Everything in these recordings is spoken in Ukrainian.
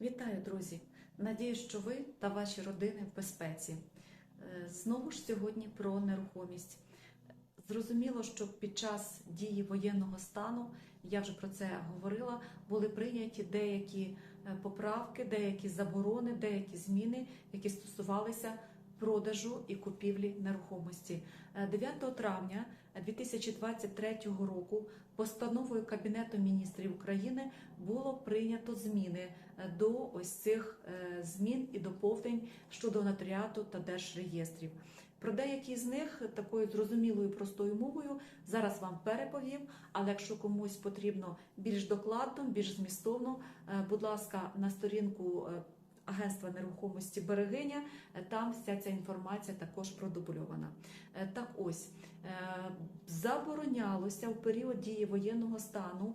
Вітаю, друзі! Надію, що ви та ваші родини в безпеці. Е, Знову ж сьогодні про нерухомість. Зрозуміло, що під час дії воєнного стану, я вже про це говорила, були прийняті деякі е, поправки, деякі заборони, деякі зміни, які стосувалися продажу і купівлі нерухомості. Е, 9 травня 2023 року постановою Кабінету міністрів України було прийнято зміни е, до ось цих е, змін і доповнень щодо нотаріату та держреєстрів. Про деякі з них такою зрозумілою простою мовою зараз вам переповім. Але якщо комусь потрібно більш докладно, більш змістовно, е, будь ласка, на сторінку е, агентства нерухомості Берегиня, е, там вся ця інформація також продубльована. Е, Так ось е, заборонялося в період дії воєнного стану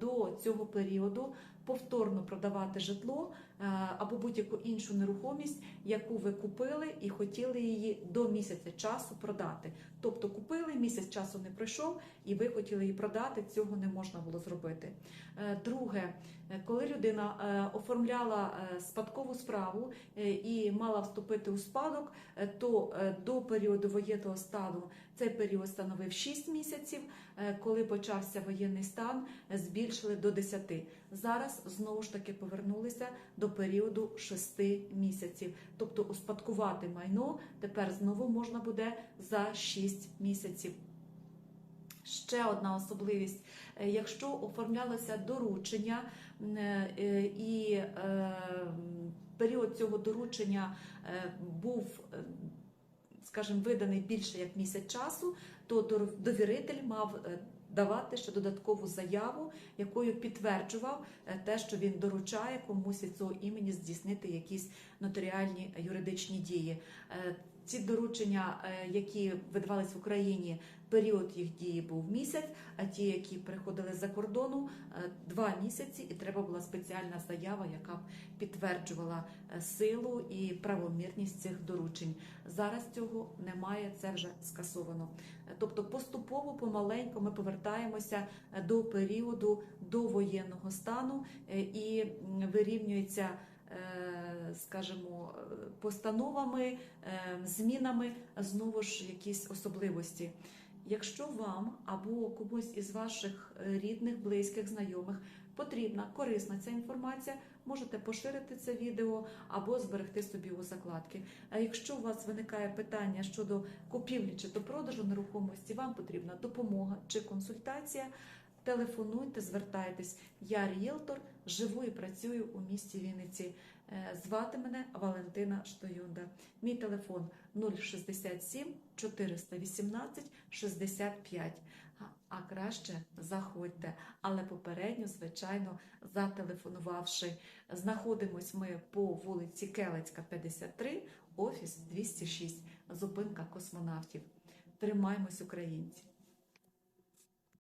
до цього періоду повторно продавати житло е, або будь-яку іншу нерухомість, яку ви купили і хотіли її до місяця часу продати. Тобто купили, місяць часу не пройшов, і ви хотіли її продати, цього не можна було зробити. Е, Друге, е, коли людина оформляла спадкову справу і мала вступити у спадок, то до періоду воєнного стану цей період становив 6 місяців. Коли почався воєнний стан, збільшили до 10. Зараз знову ж таки повернулися до періоду 6 місяців. Тобто успадкувати майно тепер знову можна буде за 6 місяців. Ще одна особливість: Е, якщо оформлялося доручення е, і е, період цього доручення був, скажімо, виданий більше як місяць часу, то довіритель мав давати ще додаткову заяву, якою підтверджував е, те, що він доручає комусь цього імені здійснити якісь нотаріальні юридичні дії. Ці доручення, е, які видавались в Україні, період їх дії був місяць, а ті, які приходили з-за кордону, е, два місяці, і треба була спеціальна заява, яка б підтверджувала е, силу і правомірність цих доручень. Зараз цього немає, це вже скасовано. Тобто поступово, помаленьку ми повертаємося до періоду довоєнного стану і вирівнюється. Е, Скажімо, постановами, е, змінами знову ж якісь особливості. Якщо вам або комусь із ваших рідних, близьких, знайомих потрібна корисна ця інформація, можете поширити це відео або зберегти собі у закладки. А якщо у вас виникає питання щодо купівлі чи то продажу нерухомості, вам потрібна допомога чи консультація. Телефонуйте, звертайтесь. Я ріелтор, живу і працюю у місті Вінниці. Е, Звати мене Валентина Штоюнда. Мій телефон 067 418 65. А- краще заходьте, але попередньо, звичайно, зателефонувавши. Знаходимось ми по вулиці Келецька, 53, офіс 206, зупинка космонавтів. Тримаймось, українці!